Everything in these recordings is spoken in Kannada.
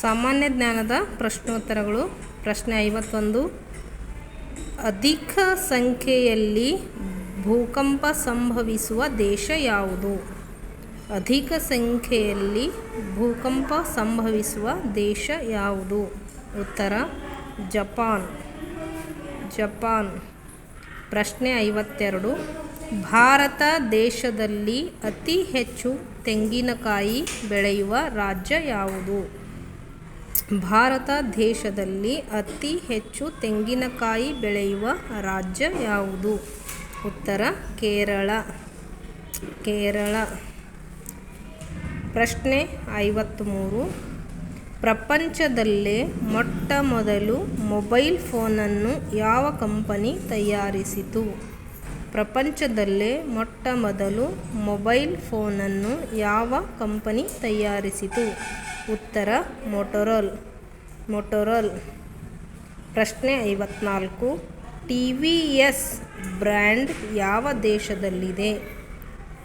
ಸಾಮಾನ್ಯ ಜ್ಞಾನದ ಪ್ರಶ್ನೋತ್ತರಗಳು. ಪ್ರಶ್ನೆ ಐವತ್ತೊಂದು. ಅಧಿಕ ಸಂಖ್ಯೆಯಲ್ಲಿ ಭೂಕಂಪ ಸಂಭವಿಸುವ ದೇಶ ಯಾವುದು? ಅಧಿಕ ಸಂಖ್ಯೆಯಲ್ಲಿ ಭೂಕಂಪ ಸಂಭವಿಸುವ ದೇಶ ಯಾವುದು? ಉತ್ತರ, ಜಪಾನ್. ಜಪಾನ್. ಪ್ರಶ್ನೆ ಐವತ್ತೆರಡು. ಭಾರತ ದೇಶದಲ್ಲಿ ಅತಿ ಹೆಚ್ಚು ತೆಂಗಿನಕಾಯಿ ಬೆಳೆಯುವ ರಾಜ್ಯ ಯಾವುದು? ಭಾರತ ದೇಶದಲ್ಲಿ ಅತಿ ಹೆಚ್ಚು ತೆಂಗಿನಕಾಯಿ ಬೆಳೆಯುವ ರಾಜ್ಯ ಯಾವುದು? ಉತ್ತರ, ಕೇರಳ. ಕೇರಳ. ಪ್ರಶ್ನೆ ಐವತ್ತ್ಮೂರು ಪ್ರಪಂಚದಲ್ಲೇ ಮೊಟ್ಟ ಮೊದಲು ಮೊಬೈಲ್ ಫೋನನ್ನು ಯಾವ ಕಂಪನಿ ತಯಾರಿಸಿತು? ಪ್ರಪಂಚದಲ್ಲೇ ಮೊಟ್ಟ ಮೊದಲು ಮೊಬೈಲ್ ಫೋನನ್ನು ಯಾವ ಕಂಪನಿ ತಯಾರಿಸಿತು? ಉತ್ತರ ಮೋಟೊರೋಲ್ ಮೋಟೊರೋಲ್. ಪ್ರಶ್ನೆ ಐವತ್ನಾಲ್ಕು. ಟಿ ವಿ ಎಸ್ ಬ್ರ್ಯಾಂಡ್ ಯಾವ ದೇಶದಲ್ಲಿದೆ?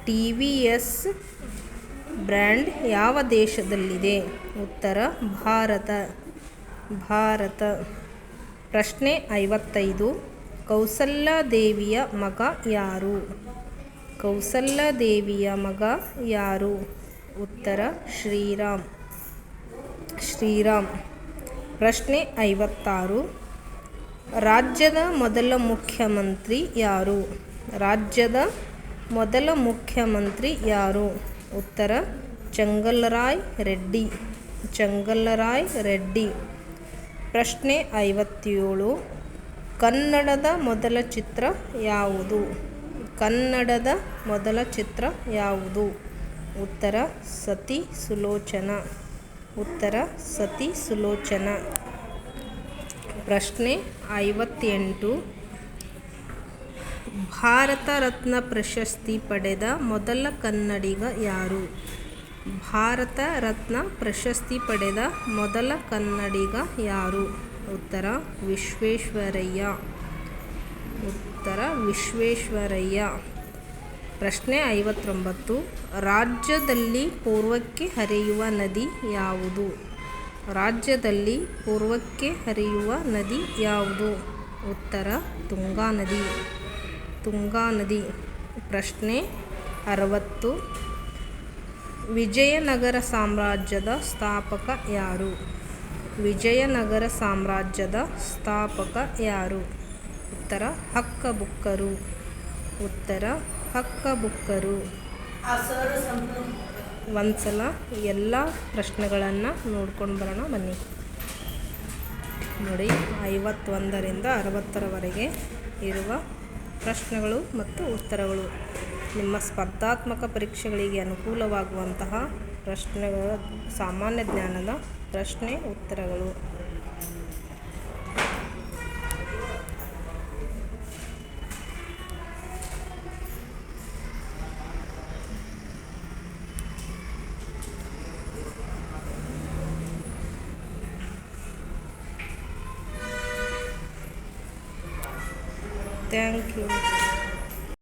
ಟಿ ವಿ ಎಸ್ ಬ್ರ್ಯಾಂಡ್ ಯಾವ ದೇಶದಲ್ಲಿದೆ? ಉತ್ತರ ಭಾರತ. ಭಾರತ. ಪ್ರಶ್ನೆ ಐವತ್ತೈದು. ಕೌಸಲ್ಯಾದೇವಿಯ ಮಗ ಯಾರು? ಕೌಸಲ್ಯಾದೇವಿಯ ಮಗ ಯಾರು? ಉತ್ತರ ಶ್ರೀರಾಮ್. ಶ್ರೀರಾಮ್. ಪ್ರಶ್ನೆ ಐವತ್ತಾರು. ರಾಜ್ಯದ ಮೊದಲ ಮುಖ್ಯಮಂತ್ರಿ ಯಾರು? ರಾಜ್ಯದ ಮೊದಲ ಮುಖ್ಯಮಂತ್ರಿ ಯಾರು? ಉತ್ತರ, ಚಂಗಲ್ರಾಯ್ ರೆಡ್ಡಿ. ಚಂಗಲ್ರಾಯ್ ರೆಡ್ಡಿ. ಪ್ರಶ್ನೆ ಐವತ್ತೇಳು. ಕನ್ನಡದ ಮೊದಲ ಚಿತ್ರ ಯಾವುದು? ಕನ್ನಡದ ಮೊದಲ ಚಿತ್ರ ಯಾವುದು? ಉತ್ತರ, ಸತಿ ಸುಲೋಚನ. ಉತ್ತರ ಸತಿ ಸುಲೋಚನ. ಪ್ರಶ್ನೆ ಐವತ್ತೆಂಟು. ಭಾರತ ರತ್ನ ಪ್ರಶಸ್ತಿ ಪಡೆದ ಮೊದಲ ಕನ್ನಡಿಗ ಯಾರು? ಭಾರತ ರತ್ನ ಪ್ರಶಸ್ತಿ ಪಡೆದ ಮೊದಲ ಕನ್ನಡಿಗ ಯಾರು? ಉತ್ತರ ವಿಶ್ವೇಶ್ವರಯ್ಯ. ಉತ್ತರ ವಿಶ್ವೇಶ್ವರಯ್ಯ. ಪ್ರಶ್ನೆ ಐವತ್ತೊಂಬತ್ತು. ರಾಜ್ಯದಲ್ಲಿ ಪೂರ್ವಕ್ಕೆ ಹರಿಯುವ ನದಿ ಯಾವುದು? ರಾಜ್ಯದಲ್ಲಿ ಪೂರ್ವಕ್ಕೆ ಹರಿಯುವ ನದಿ ಯಾವುದು? ಉತ್ತರ, ತುಂಗಾ ನದಿ. ತುಂಗಾ ನದಿ. ಪ್ರಶ್ನೆ ಅರವತ್ತು. ವಿಜಯನಗರ ಸಾಮ್ರಾಜ್ಯದ ಸ್ಥಾಪಕ ಯಾರು? ವಿಜಯನಗರ ಸಾಮ್ರಾಜ್ಯದ ಸ್ಥಾಪಕ ಯಾರು? ಉತ್ತರ, ಹಕ್ಕಬುಕ್ಕರು. ಉತ್ತರ ಹಕ್ಕಬುಕ್ಕರು. ಒಂದು ಸಲ ಎಲ್ಲ ಪ್ರಶ್ನೆಗಳನ್ನು ನೋಡ್ಕೊಂಡು ಬರೋಣ ಬನ್ನಿ. ನೋಡಿ ಐವತ್ತೊಂದರಿಂದ ಅರವತ್ತರವರೆಗೆ ಇರುವ ಪ್ರಶ್ನೆಗಳು ಮತ್ತು ಉತ್ತರಗಳು. ನಿಮ್ಮ ಸ್ಪರ್ಧಾತ್ಮಕ ಪರೀಕ್ಷೆಗಳಿಗೆ ಅನುಕೂಲವಾಗುವಂತಹ ಪ್ರಶ್ನೆಗಳ ಸಾಮಾನ್ಯ ಜ್ಞಾನದ ಪ್ರಶ್ನೆ ಉತ್ತರಗಳು. Thank you